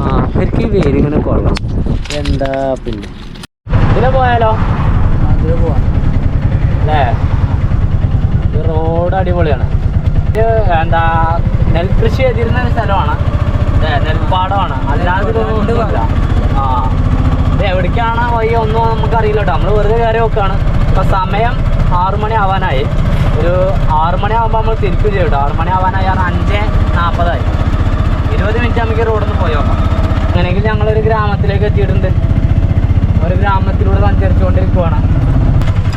ആ അവർക്ക് ഈ വെയിൽ ഇങ്ങനെ കൊള്ളാം എന്താ പിന്നെ? ഇതിലെ പോയാലോ? അതിൽ പോവാം. അല്ലേ? റോഡ് അടിപൊളിയാണ്. ഇത് എന്താ നെൽകൃഷി ചെയ്തിരുന്ന ഒരു സ്ഥലമാണ്? നെൽപ്പാടമാണ് അല്ലാതെ ഒന്നുമില്ല. ആ. ഇത് എവിടേക്കാണ് വഴി ഒന്നും നമുക്കറിയില്ല കേട്ടോ നമ്മൾ വെറുതെ കയറി നോക്കുകയാണ് ഇപ്പം സമയം ആറുമണി ആവാനായി. ഒരു ആറുമണി ആകുമ്പോൾ നമ്മൾ തിരിച്ചു ചെയ്യും കേട്ടോ ആറുമണി ആവാനായി ആണ് അഞ്ച് നാൽപ്പതായി ഇരുപത് മിനിറ്റ് നമുക്ക് റോഡിൽ നിന്ന് പോയി നോക്കാം. അങ്ങനെയെങ്കിൽ ഞങ്ങളൊരു ഗ്രാമത്തിലേക്ക് എത്തിയിട്ടുണ്ട്. ഒരു ഗ്രാമത്തിലൂടെ സഞ്ചരിച്ചുകൊണ്ടിരിക്കുവാണ്.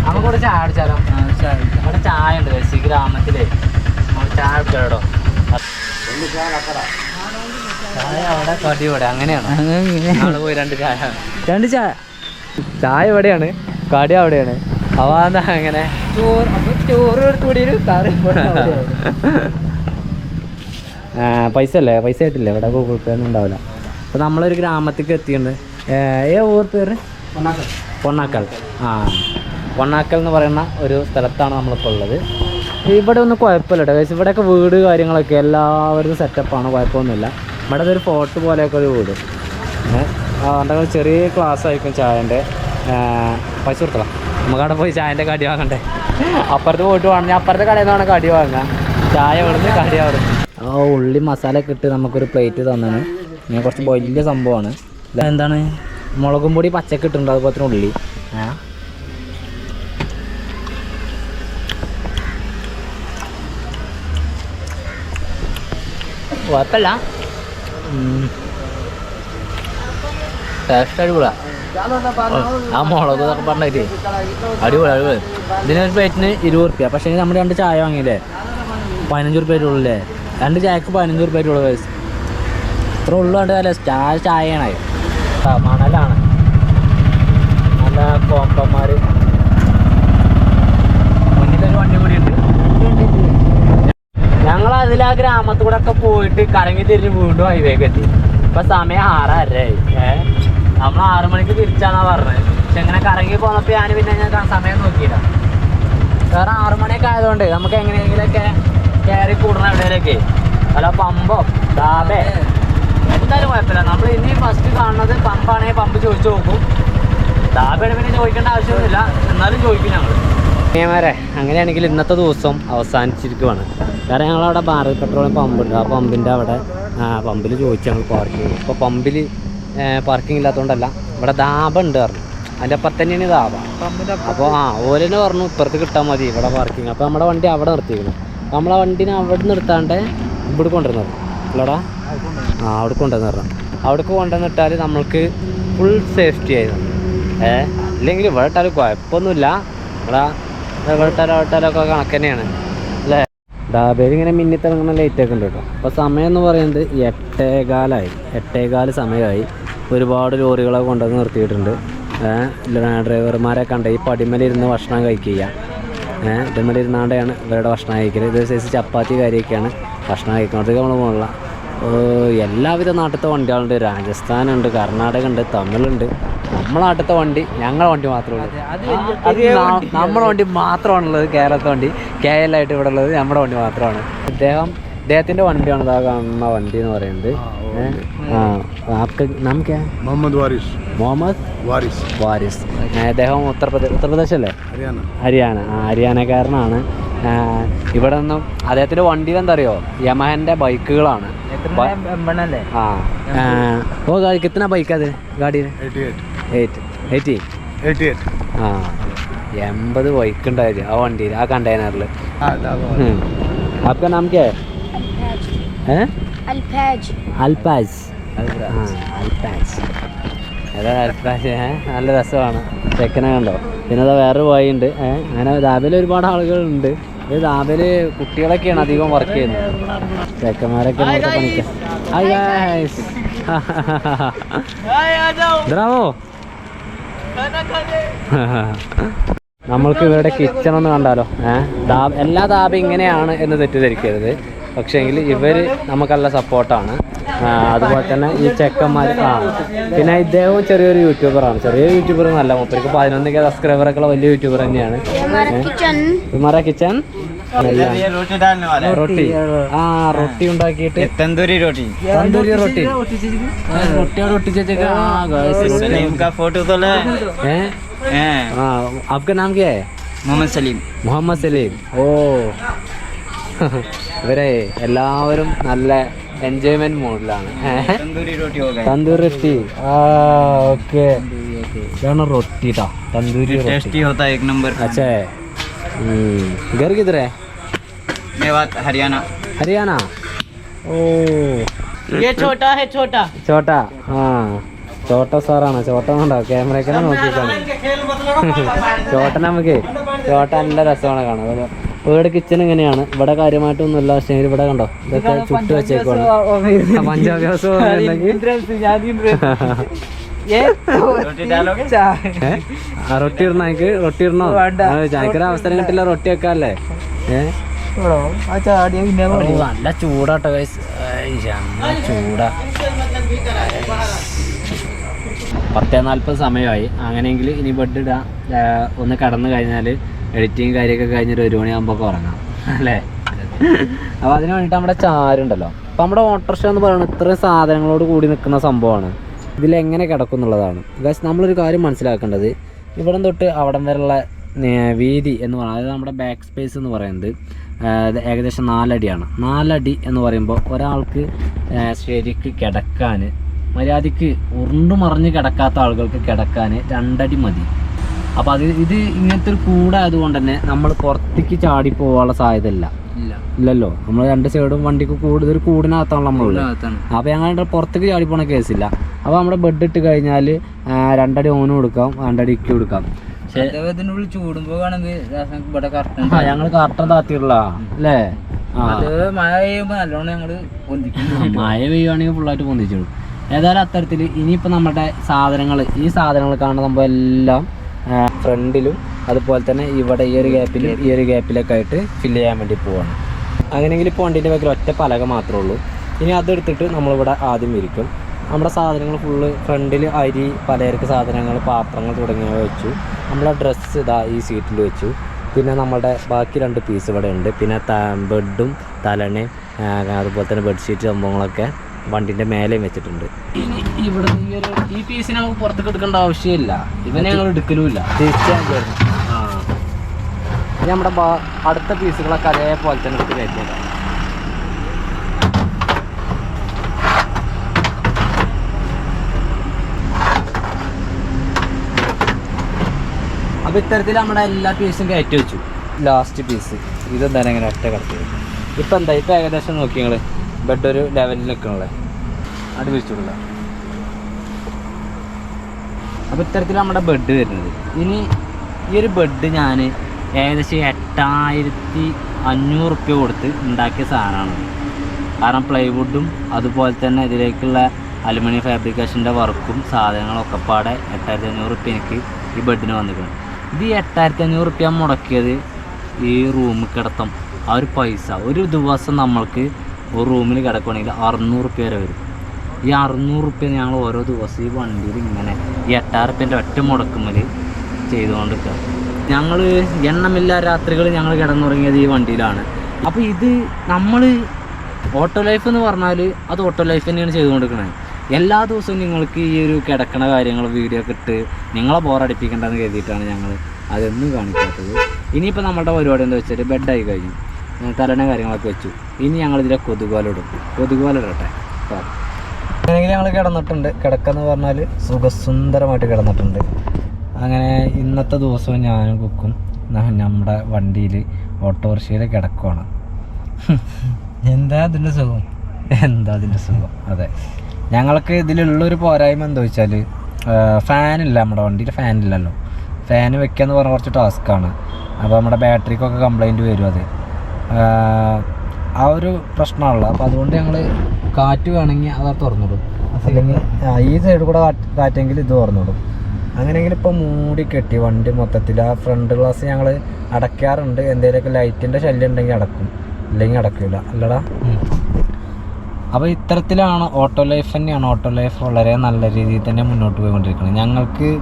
നമുക്ക് ഇവിടെ ചായ അടിച്ചാലോ ഇവിടെ ചായ ഉണ്ട്. ഈ ഗ്രാമത്തിൽ. നമ്മൾ ചായ അടിച്ചാലോ രണ്ട് ചായ. ചായ. എവിടെയാണ് കടി അവിടെയാണ്. അവ എന്താ അങ്ങനെ? പൈസ അല്ലേ? പൈസ ആയിട്ടില്ല? ഇവിടെ ഗൂഗിൾ പേ ഒന്നും ഉണ്ടാവില്ല. അപ്പൊ നമ്മളൊരു ഗ്രാമത്തിലേക്ക് എത്തിയിട്ടുണ്ട്. ഏ ഊർ പേര്? പൊണ്ണാക്കൽ ആ. പൊണ്ണാക്കൽ എന്ന് പറയുന്ന ഒരു സ്ഥലത്താണ് നമ്മളിപ്പോൾ ഉള്ളത്. ഇവിടെ ഒന്നും കുഴപ്പമില്ല കേട്ടോ ഇവിടെ ഇവിടെയൊക്കെ വീട് കാര്യങ്ങളൊക്കെ എല്ലാവരും സെറ്റപ്പാണ് കുഴപ്പമൊന്നുമില്ല. ഇവിടെ ഒരു ഫോർട്ട് പോലെയൊക്കെ ഒരു വീട്. അതുകൊണ്ട് ചെറിയ ക്ലാസ് ആയിരിക്കും ചായന്റെ. പൈസ കൊടുത്തോളാം നമുക്ക് അവിടെ പോയി ചായന്റെ കടി വാങ്ങണ്ടേ? അപ്പുറത്ത് പോയിട്ട് വേണമെങ്കിൽ അപ്പുറത്തെ കടയിൽ നിന്നാണ് കടി വാങ്ങുക. ചായ ഇവിടുന്ന് കടി അവിടെ ആ ഉള്ളി മസാല ഒക്കെ ഇട്ട് നമുക്കൊരു പ്ലേറ്റ് തന്നാണ് ഇങ്ങനെ കുറച്ച് വലിയ സംഭവമാണ്. എന്താണ്? മുളകും പൊടി പച്ചക്ക് ഇട്ടിട്ടുണ്ട്. അതുപോലെ തന്നെ ഉള്ളി. കുഴപ്പമില്ല. ടേസ്റ്റ് അടിപൊളിയാ ആ മുളക് എന്നൊക്കെ പറഞ്ഞിട്ട്. അടിപൊളി അടിപൊളി. ഇതിനൊരു പ്ലേറ്റിന് ഇരുപത് റുപ്യ പക്ഷേ നമ്മൾ രണ്ട് ചായ വാങ്ങിയില്ലേ? പതിനഞ്ച് റുപ്യ അല്ലേ രണ്ട് ചായക്ക് പതിനഞ്ച് റുപ്യ ഉള്ളൂ വയസ്സ് ഇത്ര ഉള്ളു നല്ല ചായ ചായയാണ്. മണലാണ്. നല്ല കോമ്പന്മാർ മുന്നിലൊരു വണ്ടി കൂടി ഉണ്ട് ഞങ്ങൾ അതിൽ ആ ഒക്കെ പോയിട്ട് കറങ്ങി തിരിഞ്ഞ് വീണ്ടും ഹൈവേക്ക് എത്തി. ഇപ്പൊ സമയം ആറായി ഏ? നമ്മൾ ആറു മണിക്ക് തിരിച്ചാന്നാ പറഞ്ഞത്. പക്ഷെ ഇങ്ങനെ കറങ്ങി പോന്നപ്പോ ഞാൻ പിന്നെ ഞാൻ സമയം നോക്കിയില്ല. വേറെ ആറു മണിയൊക്കെ ആയതുകൊണ്ട് നമുക്ക് എങ്ങനെയെങ്കിലൊക്കെ കയറി കൂടണം എവിടെയൊക്കെ അല്ല പമ്പോ? ഡാബേ എന്തായാലും കുഴപ്പമില്ല. നമ്മൾ ഇനി ഫസ്റ്റ് കാണുന്നത് പമ്പാണെങ്കിൽ പമ്പ് ചോദിച്ചു നോക്കും. ഡാബയുടെ പിന്നെ ചോദിക്കേണ്ട ആവശ്യമൊന്നുമില്ല. എന്നാലും ചോദിക്കും ഞങ്ങൾ അങ്ങനെയാണെങ്കിൽ ഇന്നത്തെ ദിവസം അവസാനിച്ചിരിക്കുവാണ്. കാരണം ഞങ്ങളവിടെ ഭാരത് പെട്രോളിയം പമ്പുണ്ട് ആ പമ്പിന്റെ അവിടെ പമ്പിൽ ചോദിച്ചു ഞങ്ങൾ പാർക്ക് ചെയ്തു. ഇപ്പോൾ പമ്പിൽ പാർക്കിംഗ് ഇല്ലാത്തതുകൊണ്ടല്ല ഇവിടെ ദാബ ഉണ്ട് പറഞ്ഞു. അതിന്റെ അപ്പം തന്നെയാണ് ദാബ. ധാബ അപ്പോൾ ആ ഓലെന്നെ പറഞ്ഞു ഇപ്പുറത്ത് കിട്ടാൻ മതി ഇവിടെ പാർക്കിംഗ് അപ്പോൾ നമ്മുടെ വണ്ടി അവിടെ നിർത്തിയിരുന്നു അപ്പോൾ നമ്മളെ വണ്ടിനെ അവിടെ നിർത്താണ്ട് ഇവിടെ കൊണ്ടുവരുന്നത്. ഇല്ലടാ. ആ അവിടെ കൊണ്ടുവന്ന് പറഞ്ഞു അവിടെ കൊണ്ടുവന്നിട്ടാൽ നമ്മൾക്ക് ഫുൾ സേഫ്റ്റി ആയിരുന്നു. ഏ അല്ലെങ്കിൽ ഇവിടെ ഇട്ടാലും കുഴപ്പമൊന്നുമില്ല. ഇവിടെ ഇവിടെ ഇട്ടാലും അവിടെ ഇട്ടാലും ഒക്കെ കണക്ക് തന്നെയാണ്. ഡാബേൽ ഇങ്ങനെ മിന്നിത്തിറങ്ങുന്ന ലൈറ്റ് ഒക്കെ ഉണ്ട് കേട്ടോ. അപ്പോൾ സമയം എന്ന് പറയുന്നത് എട്ടേകാലായി. എട്ടേകാൽ സമയമായി. ഒരുപാട് ലോറികളെ കൊണ്ടുവന്ന് നിർത്തിയിട്ടുണ്ട്. ഡ്രൈവർമാരെ കണ്ട ഈ പടിമലിരുന്ന് ഭക്ഷണം കഴിക്കുക. ഏഹ് ഇതുമലിരുന്നാണ്ടാണ് ഇവരുടെ ഭക്ഷണം കഴിക്കൽ ഇത് സൈസ് ചപ്പാത്തി കാര്യമൊക്കെയാണ് ഭക്ഷണം കഴിക്കുന്നത് നമ്മൾ പോകണില്ല എല്ലാവിധ നാട്ടിലത്തെ വണ്ടികളുണ്ട്. രാജസ്ഥാനുണ്ട് കർണാടക ഉണ്ട് തമിഴുണ്ട്. നമ്മളെ നാട്ടിലത്തെ വണ്ടി ഞങ്ങളെ വണ്ടി മാത്രമേ ഉള്ളൂ. നമ്മളെ വണ്ടി മാത്രമാണുള്ളത് കേരളത്തെ വണ്ടി. കെ എൽ ആയിട്ട് ഇവിടെ ഉള്ളത് നമ്മുടെ വണ്ടി മാത്രമാണ്. അദ്ദേഹം അദ്ദേഹത്തിന്റെ വണ്ടിയാണ് ഇതാ കാണുന്ന വണ്ടി എന്ന് പറയുന്നത്. മുഹമ്മദ് വാരിസ്. മുഹമ്മദ് വാരിസ്. വാരിസ്. അദ്ദേഹം ഉത്തർപ്രദേശ് ഉത്തർപ്രദേശ് അല്ലേ ഹരിയാന. ഹരിയാന. ഹരിയാനക്കാരനാണ്. ഇവിടെ നിന്നും അദ്ദേഹത്തിന്റെ വണ്ടി എന്താ അറിയോ? യമഹന്റെ ബൈക്കുകളാണ്. हाँ अ, वो गाड़ी कितना बाइक का है गाड़ी എയ്റ്റ് എയ്റ്റി ആ എൺപത് ബൈക്ക് ഉണ്ടായിരുന്നു ആ വണ്ടിയിൽ ആ കണ്ടെയ്നറിൽ आपका नाम क्या है हैं अल्फैज അൽപാസ് ആ അൽപാസ് അതാ അൽപാസ് ഏ നല്ല രസമാണ് ചെക്കനെ കണ്ടോ പിന്നെ അതാ വേറൊരു വഴിയുണ്ട് ഏ അങ്ങനെ ദാബിൽ ഒരുപാട് ആളുകളുണ്ട് ഇത് ദാബിൽ കുട്ടികളൊക്കെയാണ് അധികം വർക്ക് ചെയ്യുന്നത് ചെക്കന്മാരൊക്കെ ദ്രാവോ നമ്മൾക്ക് ഇവരുടെ കിച്ചൺ ഒന്ന് കണ്ടാലോ. ഏഹ് എല്ലാ ദാബ ഇങ്ങനെയാണ് എന്ന് തെറ്റിദ്ധരിക്കരുത്. പക്ഷേങ്കിൽ ഇവർ നമുക്കല്ല സപ്പോർട്ടാണ് അതുപോലെ തന്നെ ഈ ചെക്കന്മാർ ആ. പിന്നെ ഇദ്ദേഹവും ചെറിയൊരു യൂട്യൂബറാണ് ചെറിയ യൂട്യൂബർ എന്നല്ല മൂപ്പർക്ക് പതിനൊന്ന് സബ്സ്ക്രൈബറൊക്കെ വലിയ യൂട്യൂബർ തന്നെയാണ്. കിച്ചൺ റൊട്ടി ആ റൊട്ടി ഉണ്ടാക്കിയിട്ട് तंदूरी रोटी തന്തൂരി റൊട്ടി റൊട്ടിയോട് ഒട്ടിച്ചേച്ചേക്ക് ആ guys, റൊട്ടി. सलीम का फोटो तो ले ഏ हैं ആ आपका नाम क्या है मोहम्मद सलीम മുഹമ്മദ് സലീം ഓ *laughs* ഇവരെ എല്ലാവരും നല്ല എൻജോയ്മെന്റ് മൂഡിലാണ് तंदूरी रोटी हो गई തന്തൂരി റൊട്ടി ആ ഓക്കെ ഇതാണ് റൊട്ടി ട്ടാ തന്തൂരി റൊട്ടി टेस्टी होता है एक नंबर का അച്ഛേ घर किधर है मेवात हरियाणा हरियाणा ഓ ये छोटा है छोटा ചോട്ട ആ ചോട്ട സാറാണ് ചോട്ട ഉണ്ടോ ക്യാമറയൊക്കെ നോക്കിയിട്ടാണ് ചോട്ട നമുക്ക് ചോട്ട നല്ല രസമാണ് കാണാൻ അതുപോലെ ഇവിടെ കിച്ചൺ ഇങ്ങനെയാണ് ഇവിടെ കാര്യമായിട്ടൊന്നുമില്ല പക്ഷേ ഇവിടെ കണ്ടോ ഇതൊക്കെ ചുട്ട് വെച്ചേക്കുവാണ് ആ, പഞ്ചാബി ഹൗസ് *laughs* റൊട്ടി ഇടണം എനിക്ക്? റൊട്ടി ഇടണോ? ചായക്കര അവസരം കിട്ടില്ല റൊട്ടി വെക്കാല്ലേ? ഏഹ് നല്ല ചൂടാട്ടോ ചൂടാ. പത്തേ നാൽപ്പത് സമയമായി. അങ്ങനെയെങ്കിൽ ഇനി ബെഡ് ഇടാം. ഒന്ന് കടന്നു കഴിഞ്ഞാൽ എഡിറ്റിങ് കാര്യമൊക്കെ കഴിഞ്ഞിട്ട് ഒരു മണിയാകുമ്പോൾ ഉറങ്ങാം. അല്ലേ? അപ്പോൾ അതിന് വേണ്ടിയിട്ട് നമ്മുടെ ചാരുണ്ടല്ലോ. അപ്പോൾ നമ്മുടെ ഓട്ടോറിക്ഷ എന്ന് പറയുന്നത് ഇത്രയും സാധനങ്ങളോട് കൂടി നിൽക്കുന്ന സംഭവമാണ്. ഇതിലെങ്ങനെ കിടക്കും എന്നുള്ളതാണ് ഗസ് നമ്മളൊരു കാര്യം മനസ്സിലാക്കേണ്ടത് ഇവിടം തൊട്ട് അവിടം വരെയുള്ള വീതി എന്ന് പറയുന്നത് അതായത് നമ്മുടെ ബാക്ക് സ്പേസ് എന്ന് പറയുന്നത് ഏകദേശം നാലടിയാണ്. നാലടി എന്ന് പറയുമ്പോൾ ഒരാൾക്ക് ശരിക്ക് കിടക്കാൻ മര്യാദയ്ക്ക് ഉരുണ്ടു മറിഞ്ഞ് കിടക്കാത്ത ആളുകൾക്ക് കിടക്കാൻ രണ്ടടി മതി. അപ്പോൾ അത് ഇത് ഇങ്ങനത്തെ ഒരു കൂടായതുകൊണ്ട് തന്നെ നമ്മൾ പുറത്തേക്ക് ചാടി പോകാനുള്ള സാധ്യത ഇല്ല ഇല്ല ഇല്ലല്ലോ. നമ്മൾ രണ്ട് സൈഡും വണ്ടിക്ക് കൂടുതൽ കൂടിനകത്താണ്. നമ്മളുള്ളത് അപ്പോൾ ഞങ്ങൾ പുറത്തേക്ക് ചാടി പോണ കേസില്ല അപ്പോൾ നമ്മുടെ ബെഡ് ഇട്ട് കഴിഞ്ഞാൽ രണ്ടടി ഓനും കൊടുക്കാം രണ്ടടി ഇക്കി കൊടുക്കാം. ഞങ്ങൾ കറക്റ്റ് താത്തിയുള്ള അല്ലേ? മഴ പെയ്യുമ്പോ നല്ലോണം ഞങ്ങൾ പൊന്തിക്കും. മഴ പെയ്യുവാണെങ്കിൽ ഫുള്ളായിട്ട് പൊന്തിച്ചോളും. ഏതായാലും അത്തരത്തിൽ ഇനിയിപ്പോൾ നമ്മുടെ സാധനങ്ങൾ ഈ സാധനങ്ങൾ കാണുന്ന സംഭവം എല്ലാം ഫ്രണ്ടിലും അതുപോലെ തന്നെ ഇവിടെ ഈ ഒരു ഗ്യാപ്പിലും ഈ ഒരു ഗ്യാപ്പിലൊക്കെ ആയിട്ട് ഫില്ല് ചെയ്യാൻ വേണ്ടി പോവാണ്. അങ്ങനെയെങ്കിൽ ഇപ്പോൾ വണ്ടീന്റെ ബാക്കിൽ ഒറ്റ പലക മാത്രമേ ഉള്ളൂ. ഇനി അതെടുത്തിട്ട് നമ്മളിവിടെ ആദ്യം വിരിക്കും നമ്മുടെ സാധനങ്ങൾ ഫുള്ള് ഫ്രണ്ടിൽ അരി പലചരക്ക് സാധനങ്ങൾ പാത്രങ്ങൾ തുടങ്ങിയവ വെച്ചു. നമ്മളെ ഡ്രസ്സ് ഇതാ ഈ സീറ്റിൽ വെച്ചു. പിന്നെ നമ്മുടെ ബാക്കി രണ്ട് പീസ് ഇവിടെ ഉണ്ട്. പിന്നെ ബെഡും തലണയും അതുപോലെ തന്നെ ബെഡ്ഷീറ്റ് സംഭവങ്ങളൊക്കെ. വണ്ടിന്റെ മേലെയും വെച്ചിട്ടുണ്ട്. ഇവിടെ ഈ ഈ നമുക്ക് പുറത്തേക്ക് എടുക്കേണ്ട ആവശ്യമില്ല. ഇവനെ ഞങ്ങൾ എടുക്കലുമില്ല. ഇനി നമ്മുടെ അടുത്ത പീസുകളൊക്കെ അതേപോലെ തന്നെ എടുത്ത് കയറ്റിയേക്കാം. അപ്പോൾ ഇത്തരത്തിൽ നമ്മുടെ എല്ലാ പീസും കയറ്റി വെച്ചു. ലാസ്റ്റ് പീസ് ഇതെന്താണ് ഇങ്ങനെ ഒറ്റ കിടത്തി ഇപ്പൊ എന്താ? ഇപ്പം ഏകദേശം നോക്കി നിങ്ങൾ ബെഡ് ഒരു ലെവലിൽ നിൽക്കണല്ലേ അത് വിരിച്ചിട്ടില്ല അപ്പോൾ ഇത്തരത്തിൽ നമ്മുടെ ബെഡ് വരുന്നത്. ഇനി ഈ ഒരു ബെഡ് ഞാൻ ഏകദേശം എട്ടായിരത്തി അഞ്ഞൂറ് റുപ്യ കൊടുത്ത് ഉണ്ടാക്കിയ സാധനമാണ് കാരണം പ്ലൈവുഡും അതുപോലെ തന്നെ ഇതിലേക്കുള്ള അലുമിനിയം ഫാബ്രിക്കേഷന്റെ വർക്കും സാധനങ്ങളൊക്കെ പാടെ എട്ടായിരത്തി അഞ്ഞൂറ് റുപ്യ എനിക്ക് ഈ ബെഡിന് വന്നിരിക്കണം. ഇത് ഈ എട്ടായിരത്തി അഞ്ഞൂറ് റുപ്യ മുടക്കിയത് ഈ റൂമിൽ കിടത്തം ആ ഒരു പൈസ. ഒരു ദിവസം നമ്മൾക്ക് ഒരു റൂമിൽ കിടക്കുകയാണെങ്കിൽ അറുന്നൂറ് റുപ്യ വരെ വരും. ഈ അറുന്നൂറ് റുപ്യ ഞങ്ങൾ ഓരോ ദിവസം ഈ വണ്ടിയിൽ ഇങ്ങനെ ഈ എട്ടായിരപ്പ്യന്റെ ഒറ്റ മുടക്കുമ്പോൾ ചെയ്തുകൊണ്ടിരിക്കുക ഞങ്ങൾ എണ്ണമില്ലാ രാത്രികൾ ഞങ്ങൾ കിടന്നുറങ്ങിയത് ഈ വണ്ടിയിലാണ്. അപ്പോൾ ഇത് നമ്മൾ ഓട്ടോ ലൈഫ് എന്ന് പറഞ്ഞാൽ അത് ഓട്ടോ ലൈഫ് തന്നെയാണ് ചെയ്തുകൊണ്ടിരിക്കുന്നത് എല്ലാ ദിവസവും നിങ്ങൾക്ക് ഈ ഒരു കിടക്കണ കാര്യങ്ങൾ വീഡിയോ ഒക്കെ ഇട്ട് നിങ്ങളെ ബോറടിപ്പിക്കേണ്ടെന്ന് കരുതിയിട്ടാണ് ഞങ്ങൾ അതൊന്നും കാണിക്കാത്തത്. ഇനിയിപ്പോൾ നമ്മുടെ പരിപാടി എന്താ വെച്ചാൽ ബെഡായി കഴിഞ്ഞു. തലണ കാര്യങ്ങളൊക്കെ വെച്ചു. ഇനി ഞങ്ങൾ ഇതിലെ കൊതുകുവലിടും കൊതുകുവലിടട്ടെ അങ്ങനെ ഞങ്ങൾ കിടന്നിട്ടുണ്ട്. കിടക്കെന്ന് പറഞ്ഞാൽ സുഖസുന്ദരമായിട്ട് കിടന്നിട്ടുണ്ട്. അങ്ങനെ ഇന്നത്തെ ദിവസവും ഞാനും കുക്കും നമ്മുടെ വണ്ടിയിൽ ഓട്ടോറിക്ഷയിൽ കിടക്കുവാണ്. എന്താ അതിന്റെ സുഖം? എന്താ അതിന്റെ സുഖം? അതെ. ഞങ്ങൾക്ക് ഇതിലുള്ളൊരു പോരായ്മ എന്താ വെച്ചാൽ ഫാനില്ല നമ്മുടെ വണ്ടിയിൽ ഫാനില്ലല്ലോ. ഫാൻ എന്ന് പറഞ്ഞാൽ കുറച്ച് ടാസ്ക്കാണ്. അപ്പോൾ നമ്മുടെ ബാറ്ററിക്കൊക്കെ കംപ്ലൈന്റ് വരും അത്. ആ, ഒരു പ്രശ്നമുള്ള അപ്പോൾ അതുകൊണ്ട് ഞങ്ങൾ കാറ്റ് വേണമെങ്കിൽ അത് തുറന്നിടും. അല്ലെങ്കിൽ ഈ സൈഡ് കൂടെ കാറ്റ് കാറ്റെങ്കിൽ ഇത് തുറന്നിടും. അങ്ങനെയെങ്കിൽ ഇപ്പോൾ മൂടി കെട്ടി വണ്ടി മൊത്തത്തിൽ. ആ ഫ്രണ്ട് ഗ്ലാസ് ഞങ്ങൾ അടയ്ക്കാറുണ്ട്. എന്തെങ്കിലുമൊക്കെ ലൈറ്റിന്റെ ശല്യം ഉണ്ടെങ്കിൽ അടക്കും. അല്ലെങ്കിൽ അടക്കില്ല അല്ലടാ. അപ്പോൾ ഇത്തരത്തിലാണ് ഓട്ടോ ലൈഫ് തന്നെയാണ്. ഓട്ടോ ലൈഫ് വളരെ നല്ല രീതിയിൽ തന്നെ മുന്നോട്ട് പോയിക്കൊണ്ടിരിക്കുന്നത്. ഞങ്ങൾക്ക്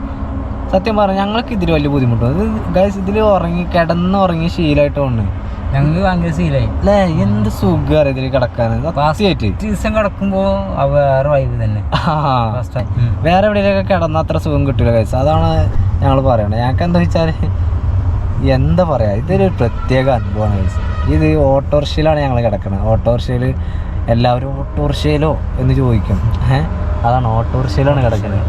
സത്യം പറഞ്ഞാൽ ഞങ്ങൾക്ക് ഇതിൽ വലിയ ബുദ്ധിമുട്ടും. അത് ഗൈസ് ഇതിൽ ഉറങ്ങി കിടന്ന് ഉറങ്ങി ശീലമായിട്ട് ഉണ്ട് ഞങ്ങൾക്ക് ഭയങ്കര ശീലായി. അല്ലേ എന്ത് സുഖം ഇതിൽ കിടക്കാൻ ദിവസം കിടക്കുമ്പോ ആ വേറെ വൈബ് തന്നെ. വേറെ എവിടെയൊക്കെ കിടന്ന അത്ര സുഖം കിട്ടില്ല ഗൈസ് അതാണ് ഞങ്ങൾ പറയണത് ഞങ്ങൾക്ക് എന്താ വെച്ചാൽ എന്താ പറയാ ഇതൊരു പ്രത്യേക അനുഭവമാണ് ഗൈസ് ഇത് ഓട്ടോറിക്ഷയിലാണ് ഞങ്ങൾ കിടക്കുന്നത് ഓട്ടോറിക്ഷയിൽ എല്ലാവരും ഓട്ടോറിക്ഷയിലോ എന്ന് ചോദിക്കും. ഏഹ്? അതാണ് ഓട്ടോറിക്ഷയിലാണ് കിടക്കുന്നത്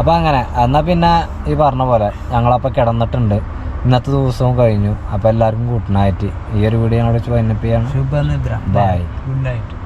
അപ്പോൾ അങ്ങനെ എന്നാൽ പിന്നെ ഈ പറഞ്ഞ പോലെ ഞങ്ങളപ്പോൾ കിടന്നിട്ടുണ്ട്. ഇന്നത്തെ ദിവസവും കഴിഞ്ഞു. അപ്പോൾ എല്ലാവർക്കും കൂട്ടനായിട്ട് ഈ ഒരു വീഡിയോ ഞങ്ങളോട് വൈൻഡപ്പ് ചെയ്യാണ് ശുഭനിദ്ര. Bye good night